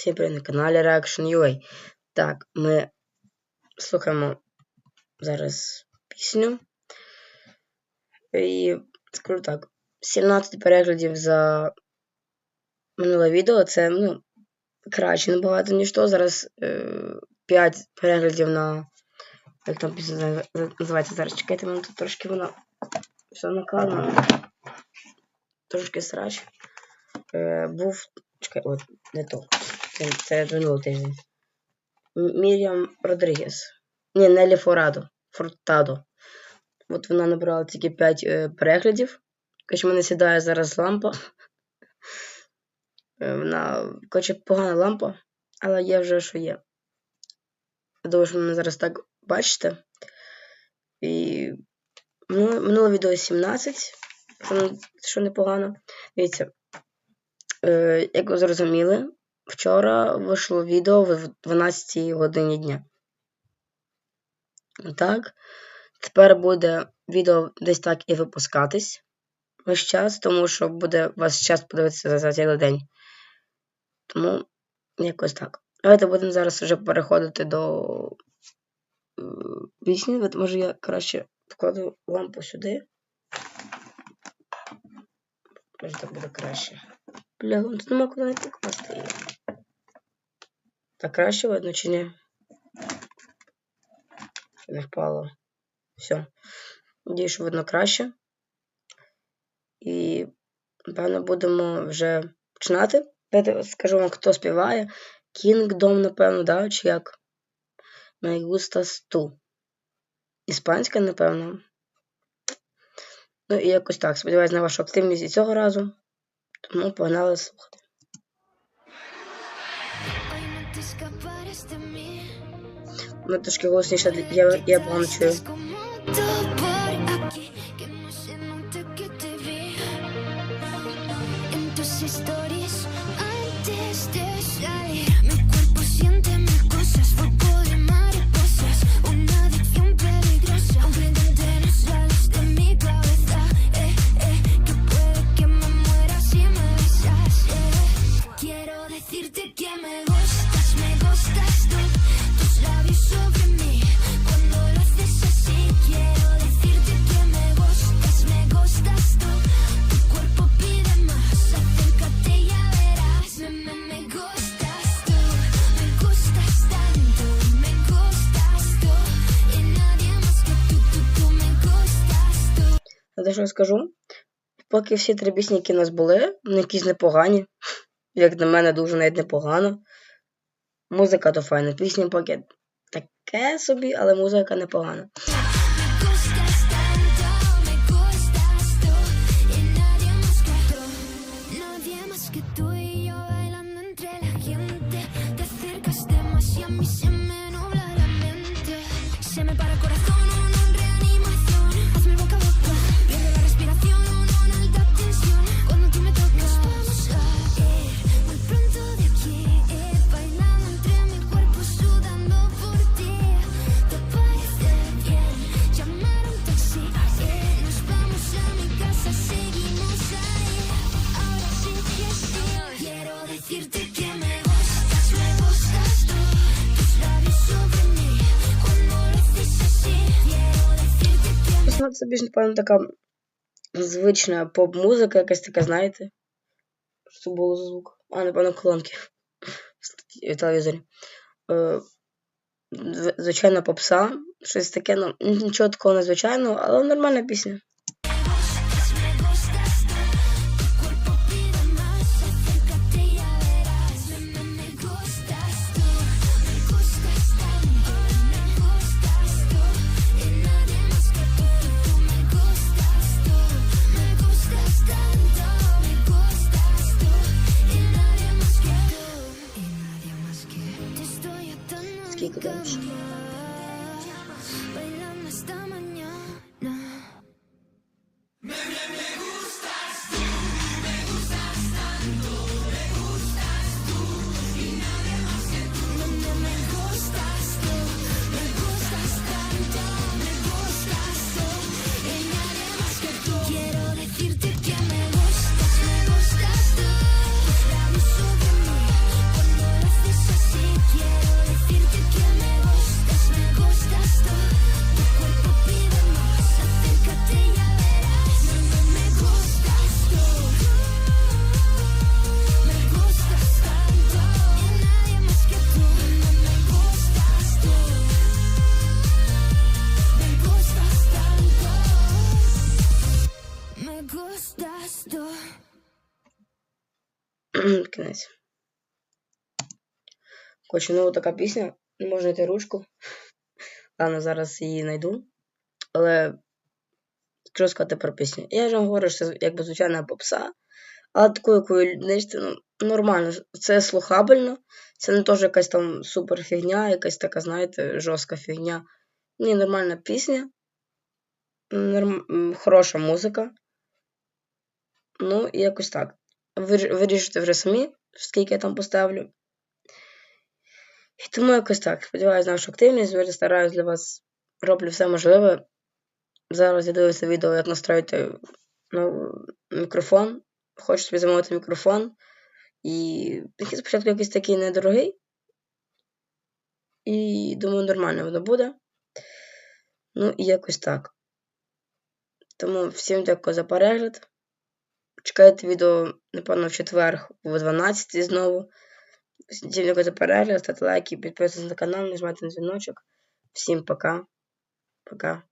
Всім привіт на каналі Reaction.ua. Так, ми слухаємо зараз пісню. І скажу так: 17 переглядів за минуле відео це ну, краще набагато, ніж то. Зараз е, 5 переглядів на. Як там пісня називається зараз? Чекайте, мене тут трошки вона все накладено. Трошки срач. Е, був. Чекай, от, не то. Це, це минулий тиждень. Мір'ям Родрігес. Ні, Нелі Форадо. Фортадо. От вона набрала тільки 5 е, переглядів. В мене сідає зараз лампа. Е, Вона, коротше, погана лампа, але є вже, що є. Думаю, що мене зараз так бачите. І ну, минуле відео 17, що, що непогано. Дивіться, е, як ви зрозуміли, вчора вийшло відео в 12 годині дня. Так. Тепер буде відео десь так і випускатись весь час, тому що буде вас час подивитися за цілий день. Тому якось так. Давайте будемо зараз вже переходити до е, пісні. Може я краще вкладу лампу сюди. Може так буде краще. Бля, ну тут нема куди покласти її. Так краще видно чи ні? Не впало. Все. Надіюсь, що видно краще. І, напевно, будемо вже починати. Дайте скажу вам, хто співає. Kingdom, напевно, да? Чи як? Me gustas. Іспанська, напевно. Ну і якось так. Сподіваюсь на вашу активність і цього разу. Тому погнали слухати. Ми трошки голосніше, я, я погано чую. Decirte que me gustas, me gustas tú, tus labios sobre mí. Cuando lo haces así, quiero decirte que me gustas, me gustas tú. Tu cuerpo pide más, acércate y ya verás. Me, me, me gustas tú, me gustas tanto, me gustas tú. Y nadie más que tú, tú, tú me gustas tú. Знаєте, що я скажу? Поки всі три пісні, які у нас були, вони якісь непогані. Як на мене, дуже навіть непогано. Музика то файна. Пісні поки таке собі, але музика непогана. Це більш, напевно, така звична поп-музика, якась така, знаєте. Що було за звук? А, напевно, колонки в телевізорі. Е, зв- звичайна попса, щось таке, ну, нічого такого незвичайного, але нормальна пісня. い。Кінець. Коротше, ну така пісня. Не можна йти ручку. Ладно, зараз її знайду. Але що сказати про пісню? Я ж вам говорю, що це якби звичайна попса. Але таку, яку ну, нормально, це слухабельно. Це не теж якась там супер фігня, якась така, знаєте, жорстка фігня. Ні, нормальна пісня. Норм... Хороша музика. Ну, і якось так. Ви вирішите вже самі, скільки я там поставлю. І тому якось так. Сподіваюсь на вашу активність. Дуже стараюсь для вас. Роблю все можливе. Зараз я дивлюся відео, як настроїти ну, мікрофон. Хочу собі замовити мікрофон. І спочатку якийсь такий недорогий. І думаю, нормально воно буде. Ну і якось так. Тому всім дякую за перегляд. Чекайте відео, напевно, в четвер о 12 знову. Всім дякую за перегляд, ставте лайки, підписуйтесь на канал, нажимайте на дзвіночок. Всім пока. Пока.